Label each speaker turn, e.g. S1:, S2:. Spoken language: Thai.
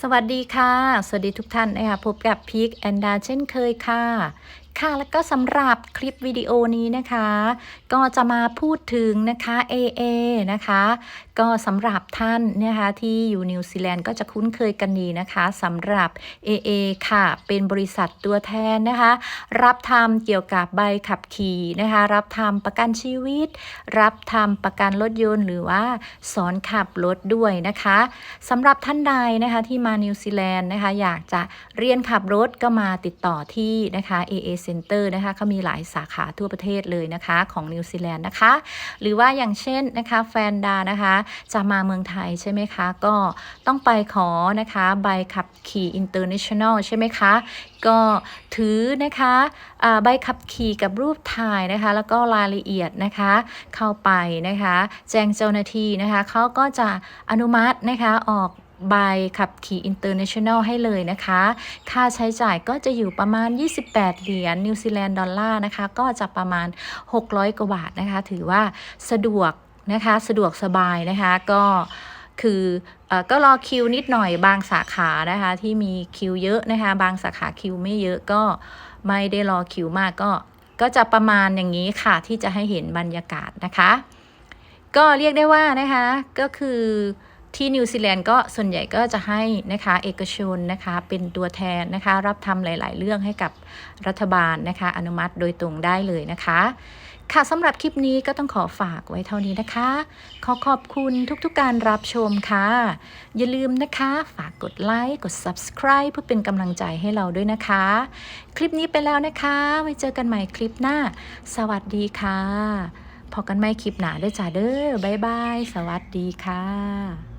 S1: สวัสดีค่ะ สวัสดีทุกท่านนะคะพบกับพีคแอนดาเช่นเคยค่ะ ค่ะแล้วก็สำหรับคลิปวิดีโอนี้นะคะ ก็จะมาพูดถึงนะคะ AA นะคะ ก็สำหรับท่านนะคะที่อยู่นิวซีแลนด์ก็จะคุ้นเคยกันดีนะคะสำหรับ AA ค่ะ เป็นบริษัทตัวแทนนะคะ รับทำเกี่ยวกับใบขับขี่นะคะ รับทำประกันชีวิต รับทำประกันรถยนต์ หรือว่าสอนขับรถด้วยนะคะสำหรับท่านใดนะคะที่มานิวซีแลนด์นะคะ อยากจะเรียนขับรถก็มาติดต่อที่นะคะ AA Center นะคะเขามีหลายสาขาทั่วประเทศเลยนะคะของนิวซีแลนด์นะคะ หรือว่าอย่างเช่นนะคะแฟนดานะคะ จะมาเมืองไทยใช่ไหมคะ ก็ต้องไปขอนะคะใบขับขี่ international ใช่ไหมคะ ก็ถือนะคะใบขับขี่กับรูปถ่ายนะคะ แล้วก็รายละเอียดนะคะ เข้าไปนะคะ แจ้งเจ้าหน้าที่นะคะเขาก็จะอนุมัตินะคะออก ใบขับขี่ international ให้เลยนะคะ ค่าใช้จ่ายก็จะอยู่ประมาณ 28 เหรียญนิวซีแลนด์ดอลลาร์นะคะ ก็จะประมาณ 600 กว่าบาทนะคะ ถือว่าสะดวกนะคะ สะดวกสบายนะคะ ก็คือเออก็รอคิวนิดหน่อยบางสาขานะคะ ที่มีคิวเยอะนะคะ บางสาขาคิวไม่เยอะก็ไม่ได้รอคิวมากก็ก็จะประมาณอย่างนี้ค่ะที่จะให้เห็นบรรยากาศนะคะ ก็เรียกได้ว่านะคะก็คือ ที่นิวซีแลนด์ก็ส่วนใหญ่ก็จะให้นะคะเอกชนนะคะเป็นตัวแทนนะคะรับทำหลาย ๆ เรื่องให้กับรัฐบาลนะคะอนุมัติโดยตรงได้เลยนะคะ ค่ะสำหรับคลิปนี้ก็ต้องขอฝากไว้เท่านี้นะคะ ขอขอบคุณทุกๆการรับชมค่ะ อย่าลืมนะคะฝากกดไลค์กด subscribe เพื่อเป็นกำลังใจให้เราด้วยนะคะ คลิปนี้ไปแล้วนะคะไว้เจอกันใหม่คลิปหน้า สวัสดีค่ะพอกันไม่คลิปหนาด้วยจ้าเด้อบ๊ายบาย สวัสดีค่ะ